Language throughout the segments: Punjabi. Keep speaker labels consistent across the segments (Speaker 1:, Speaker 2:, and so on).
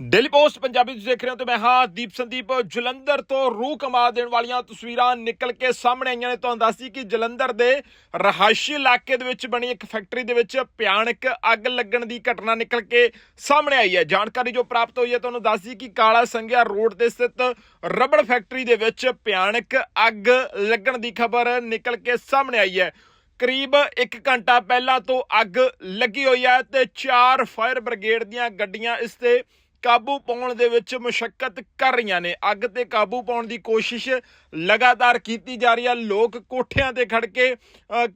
Speaker 1: ਡੇਲੀ ਪੋਸਟ, ਪੰਜਾਬੀ ਤੁਸੀਂ ਦੇਖ ਰਹੇ ਹੋ ਤੇ ਮੈਂ ਹਾਂ ਦੀਪ ਸੰਦੀਪ। ਜਲੰਧਰ ਤੋਂ ਰੂਹ ਕਮਾ ਦੇਣ ਵਾਲੀਆਂ ਤਸਵੀਰਾਂ ਨਿਕਲ ਕੇ ਸਾਹਮਣੇ ਆਈਆਂ ਨੇ। ਤੁਹਾਨੂੰ ਦੱਸਦੀ ਕਿ ਜਲੰਧਰ ਦੇ ਰਹਾਇਸ਼ੀ ਇਲਾਕੇ ਦੇ ਵਿੱਚ ਬਣੀ ਇੱਕ ਫੈਕਟਰੀ ਦੇ ਵਿੱਚ ਭਿਆਨਕ ਅੱਗ ਲੱਗਣ ਦੀ ਘਟਨਾ ਨਿਕਲ ਕੇ ਸਾਹਮਣੇ ਆਈ ਹੈ। ਜਾਣਕਾਰੀ ਜੋ ਪ੍ਰਾਪਤ ਹੋਈ ਹੈ, ਤੁਹਾਨੂੰ ਦੱਸਦੀ ਕਿ ਕਾਲਾ ਸੰਘਿਆ ਰੋਡ ਤੇ ਸਥਿਤ ਰਬੜ ਫੈਕਟਰੀ ਦੇ ਵਿੱਚ ਭਿਆਨਕ ਅੱਗ ਲੱਗਣ ਦੀ ਖਬਰ ਨਿਕਲ ਕੇ ਸਾਹਮਣੇ ਆਈ ਹੈ। ਕਰੀਬ 1 ਘੰਟਾ ਪਹਿਲਾਂ ਤੋਂ ਅੱਗ ਲੱਗੀ ਹੋਈ ਹੈ ਤੇ ਚਾਰ ਫਾਇਰ ਬ੍ਰਿਗੇਡ ਦੀਆਂ ਗੱਡੀਆਂ ਇਸ ਤੇ ਕਾਬੂ ਪਾਉਣ ਦੇ ਵਿੱਚ ਮੁਸ਼ਕਲ ਕਰ ਰਹੀਆਂ ਨੇ। ਅੱਗ ਤੇ ਕਾਬੂ ਪਾਉਣ ਦੀ ਕੋਸ਼ਿਸ਼ ਲਗਾਤਾਰ ਕੀਤੀ ਜਾ ਰਹੀ ਹੈ। ਲੋਕ ਕੋਠਿਆਂ ਤੇ ਖੜ ਕੇ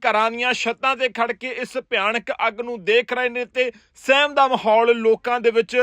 Speaker 1: ਘਰਾਂ ਦੀਆਂ ਛੱਤਾਂ ਤੇ ਖੜ ਕੇ ਇਸ ਭਿਆਨਕ ਅੱਗ ਨੂੰ ਦੇਖ ਰਹੇ ਨੇ ਤੇ ਸਹਿਮ ਦਾ ਮਾਹੌਲ ਲੋਕਾਂ ਦੇ ਵਿੱਚ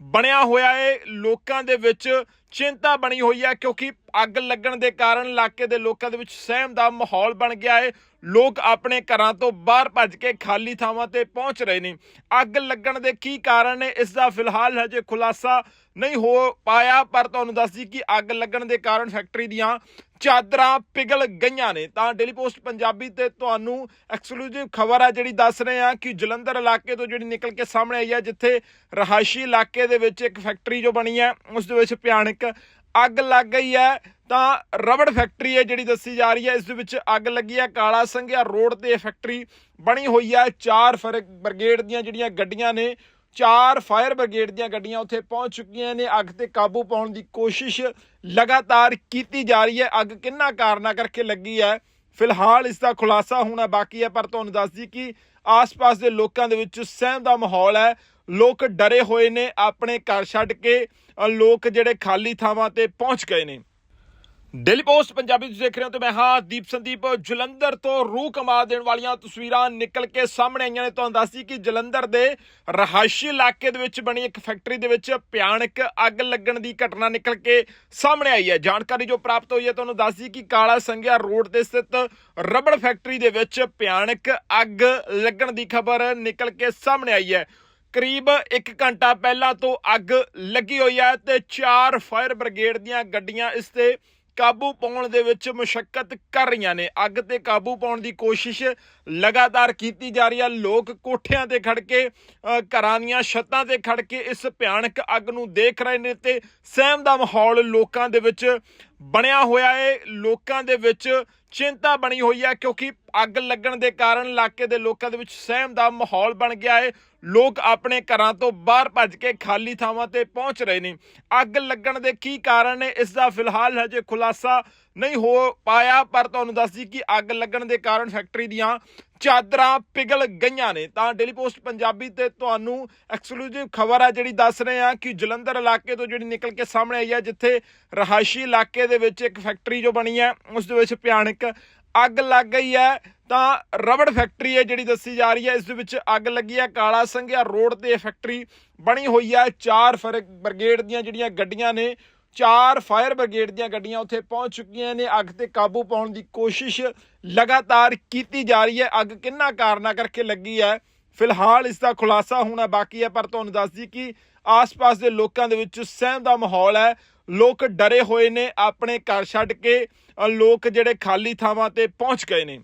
Speaker 1: ਬਣਿਆ ਹੋਇਆ ਹੈ ਲੋਕਾਂ ਦੇ ਵਿੱਚ ਚਿੰਤਾ ਬਣੀ ਹੋਈ ਹੈ ਕਿਉਂਕਿ ਅੱਗ ਲੱਗਣ ਦੇ ਕਾਰਨ ਇਲਾਕੇ ਦੇ ਲੋਕਾਂ ਦੇ ਵਿੱਚ ਸਹਿਮ ਦਾ ਮਾਹੌਲ ਬਣ ਗਿਆ ਹੈ ਲੋਕ ਆਪਣੇ ਘਰਾਂ ਤੋਂ ਬਾਹਰ ਭੱਜ ਕੇ ਖਾਲੀ ਥਾਵਾਂ ਤੇ ਪਹੁੰਚ ਰਹੇ ਨੇ। ਅੱਗ ਲੱਗਣ ਦੇ ਕੀ ਕਾਰਨ ਨੇ, ਇਸ ਦਾ ਫਿਲਹਾਲ ਹਜੇ ਖੁਲਾਸਾ ਨਹੀਂ ਹੋ ਪਾਇਆ, ਪਰ ਤੁਹਾਨੂੰ ਦੱਸ ਦੱਸਦੀ ਕਿ ਅੱਗ ਲੱਗਣ ਦੇ ਕਾਰਨ ਫੈਕਟਰੀ ਦੀਆਂ ਚਾਦਰਾਂ ਪਿਘਲ ਗਈਆਂ ਨੇ। ਤਾਂ ਡੇਲੀ ਪੋਸਟ ਪੰਜਾਬੀ ਤੇ ਤੁਹਾਨੂੰ ਐਕਸਕਲੂਸਿਵ ਖਬਰ ਹੈ ਜਿਹੜੀ ਦੱਸ ਰਹੇ ਆ ਕਿ ਜਲੰਧਰ ਇਲਾਕੇ ਤੋਂ ਜਿਹੜੀ ਨਿਕਲ ਕੇ ਸਾਹਮਣੇ ਆਈ ਹੈ ਜਿੱਥੇ ਰਹਾਇਸ਼ੀ ਇਲਾਕੇ ਦੇ ਵਿੱਚ ਇੱਕ ਫੈਕਟਰੀ ਜੋ ਬਣੀ ਹੈ ਉਸ ਦੇ ਵਿੱਚ ਭਿਆਨਕ ਅੱਗ ਲੱਗ ਗਈ ਹੈ ਤਾਂ ਰਬੜ ਫੈਕਟਰੀ ਹੈ ਜਿਹੜੀ ਦੱਸੀ ਜਾ ਰਹੀ ਹੈ ਇਸ ਦੇ ਵਿੱਚ ਅੱਗ ਲੱਗੀ ਹੈ ਕਾਲਾ ਸੰਘਿਆ ਰੋਡ ਤੇ ਇਹ ਫੈਕਟਰੀ ਬਣੀ ਹੋਈ ਹੈ ਚਾਰ ਫਰ- ਬ੍ਰਿਗੇਡ ਦੀਆਂ ਜਿਹੜੀਆਂ ਗੱਡੀਆਂ ਨੇ ਚਾਰ ਫਾਇਰ ਬ੍ਰਿਗੇਡ ਦੀਆਂ ਗੱਡੀਆਂ ਉੱਥੇ ਪਹੁੰਚ ਚੁੱਕੀਆਂ ਨੇ। ਅੱਗ ਤੇ ਕਾਬੂ ਪਾਉਣ ਦੀ ਕੋਸ਼ਿਸ਼ ਲਗਾਤਾਰ ਕੀਤੀ ਜਾ ਰਹੀ ਹੈ। ਅੱਗ ਕਿੰਨਾ ਕਾਰਨਾਂ ਕਰਕੇ ਲੱਗੀ ਹੈ? ਫਿਲਹਾਲ ਇਸ ਦਾ ਖੁਲਾਸਾ ਹੋਣਾ ਬਾਕੀ ਹੈ, ਪਰ ਤੁਹਾਨੂੰ ਦੱਸ ਦਈਏ ਕਿ ਆਸ-ਪਾਸ ਦੇ ਲੋਕਾਂ ਦੇ ਵਿੱਚ ਸਹਿਮ ਦਾ ਮਾਹੌਲ ਹੈ। ਲੋਕ ਡਰੇ ਹੋਏ ਨੇ, ਆਪਣੇ ਘਰ ਛੱਡ ਕੇ ਲੋਕ ਜਿਹੜੇ ਖਾਲੀ ਥਾਵਾਂ ਤੇ ਪਹੁੰਚ ਗਏ ਨੇ। ਡੇਲੀ ਪੋਸਟ, ਪੰਜਾਬੀ ਤੁਸੀਂ ਦੇਖ ਰਹੇ ਹੋ ਤੇ ਮੈਂ ਹਾਂ ਦੀਪ ਸੰਦੀਪ। ਜਲੰਧਰ ਤੋਂ ਰੂਹ ਕਮਾ ਦੇਣ ਵਾਲੀਆਂ ਤਸਵੀਰਾਂ ਨਿਕਲ ਕੇ ਸਾਹਮਣੇ ਆਈਆਂ ਨੇ। ਤੁਹਾਨੂੰ ਦੱਸਦੀ ਕਿ ਜਲੰਧਰ ਦੇ ਰਹਾਇਸ਼ੀ ਇਲਾਕੇ ਦੇ ਵਿੱਚ ਬਣੀ ਇੱਕ ਫੈਕਟਰੀ ਦੇ ਵਿੱਚ ਭਿਆਨਕ ਅੱਗ ਲੱਗਣ ਦੀ ਘਟਨਾ ਨਿਕਲ ਕੇ ਸਾਹਮਣੇ ਆਈ ਹੈ। ਜਾਣਕਾਰੀ ਜੋ ਪ੍ਰਾਪਤ ਹੋਈ ਹੈ, ਤੁਹਾਨੂੰ ਦੱਸਦੀ ਕਿ ਕਾਲਾ ਸੰਘਿਆ ਰੋਡ ਤੇ ਸਥਿਤ ਰਬੜ ਫੈਕਟਰੀ ਦੇ ਵਿੱਚ ਭਿਆਨਕ ਅੱਗ ਲੱਗਣ ਦੀ ਖਬਰ ਨਿਕਲ ਕੇ ਸਾਹਮਣੇ ਆਈ ਹੈ। ਕਰੀਬ 1 ਘੰਟਾ ਪਹਿਲਾਂ ਤੋਂ ਅੱਗ ਲੱਗੀ ਹੋਈ ਹੈ ਤੇ ਚਾਰ ਫਾਇਰ ਬ੍ਰਿਗੇਡ ਦੀਆਂ ਗੱਡੀਆਂ ਇਸ ਤੇ ਕਾਬੂ ਪਾਉਣ ਦੇ ਵਿੱਚ ਮੁਸ਼ਕਲ ਕਰ ਰਹੀਆਂ ਨੇ। ਅੱਗ ਤੇ ਕਾਬੂ ਪਾਉਣ ਦੀ ਕੋਸ਼ਿਸ਼ ਲਗਾਤਾਰ ਕੀਤੀ ਜਾ ਰਹੀ ਹੈ। ਲੋਕ ਕੋਠਿਆਂ ਤੇ ਖੜ ਕੇ ਘਰਾਂ ਦੀਆਂ ਛੱਤਾਂ ਤੇ ਖੜ ਕੇ ਇਸ ਭਿਆਨਕ ਅੱਗ ਨੂੰ ਦੇਖ ਰਹੇ ਨੇ ਤੇ ਸਹਿਮ ਦਾ ਮਾਹੌਲ ਲੋਕਾਂ ਦੇ ਵਿੱਚ ਬਣਿਆ ਹੋਇਆ ਹੈ ਲੋਕਾਂ ਦੇ ਵਿੱਚ ਚਿੰਤਾ ਬਣੀ ਹੋਈ ਹੈ ਕਿਉਂਕਿ ਅੱਗ ਲੱਗਣ ਦੇ ਕਾਰਨ ਇਲਾਕੇ ਦੇ ਲੋਕਾਂ ਦੇ ਵਿੱਚ ਸਹਿਮ ਦਾ ਮਾਹੌਲ ਬਣ ਗਿਆ ਹੈ। ਲੋਕ ਆਪਣੇ ਘਰਾਂ ਤੋਂ ਬਾਹਰ ਭੱਜ ਕੇ ਖਾਲੀ ਥਾਵਾਂ ਤੇ ਪਹੁੰਚ ਰਹੇ ਨੇ। ਅੱਗ ਲੱਗਣ ਦੇ ਕੀ ਕਾਰਨ ਨੇ, ਇਸ ਦਾ ਫਿਲਹਾਲ ਹਜੇ ਖੁਲਾਸਾ ਨਹੀਂ ਹੋ ਪਾਇਆ, ਪਰ ਤੁਹਾਨੂੰ ਦੱਸ ਜੀ ਕਿ ਅੱਗ ਲੱਗਣ ਦੇ ਕਾਰਨ ਫੈਕਟਰੀ ਦੀਆਂ ਚਾਦਰਾਂ ਪਿਘਲ ਗਈਆਂ ਨੇ। ਤਾਂ ਡੇਲੀ ਪੋਸਟ ਪੰਜਾਬੀ ਤੇ ਤੁਹਾਨੂੰ ਐਕਸਕਲੂਸਿਵ ਖਬਰ ਆ ਜਿਹੜੀ ਦੱਸ ਰਹੇ ਆ ਕਿ ਜਲੰਧਰ ਇਲਾਕੇ ਤੋਂ ਜਿਹੜੀ ਨਿਕਲ ਕੇ ਸਾਹਮਣੇ ਆਈ ਹੈ, ਜਿੱਥੇ ਰਹਾਇਸ਼ੀ ਇਲਾਕੇ ਦੇ ਵਿੱਚ ਇੱਕ ਫੈਕਟਰੀ ਜੋ ਬਣੀ ਹੈ, ਉਸ ਦੇ ਵਿੱਚ ਭਿਆਨਕ ਅੱਗ ਲੱਗ ਗਈ ਹੈ। ਤਾਂ ਰਬੜ ਫੈਕਟਰੀ ਹੈ ਜਿਹੜੀ ਦੱਸੀ ਜਾ ਰਹੀ ਹੈ, ਇਸ ਦੇ ਵਿੱਚ ਅੱਗ ਲੱਗੀ ਹੈ। ਕਾਲਾ ਸੰਘਿਆ ਰੋਡ ਤੇ ਇਹ ਫੈਕਟਰੀ ਬਣੀ ਹੋਈ ਹੈ। ਚਾਰ ਫਰ- ਬ੍ਰਿਗੇਡ ਦੀਆਂ ਜਿਹੜੀਆਂ ਗੱਡੀਆਂ ਨੇ ਚਾਰ ਫਾਇਰ ਬ੍ਰਿਗੇਡ ਦੀਆਂ ਗੱਡੀਆਂ ਉੱਥੇ ਪਹੁੰਚ ਚੁੱਕੀਆਂ ਨੇ। ਅੱਗ ਤੇ ਕਾਬੂ ਪਾਉਣ ਦੀ ਕੋਸ਼ਿਸ਼ ਲਗਾਤਾਰ ਕੀਤੀ ਜਾ ਰਹੀ ਹੈ। ਅੱਗ ਕਿੰਨਾ ਕਾਰਨਾਂ ਕਰਕੇ ਲੱਗੀ ਹੈ? ਫਿਲਹਾਲ ਇਸ ਦਾ ਖੁਲਾਸਾ ਹੋਣਾ ਬਾਕੀ ਹੈ, ਪਰ ਤੁਹਾਨੂੰ ਦੱਸ ਦਈਏ ਕਿ ਆਸ-ਪਾਸ ਦੇ ਲੋਕਾਂ ਦੇ ਵਿੱਚ ਸਹਿਮ ਦਾ ਮਾਹੌਲ ਹੈ। ਲੋਕ ਡਰੇ ਹੋਏ ਨੇ, ਆਪਣੇ ਘਰ ਛੱਡ ਕੇ ਲੋਕ ਜਿਹੜੇ ਖਾਲੀ ਥਾਵਾਂ ਤੇ ਪਹੁੰਚ ਗਏ ਨੇ।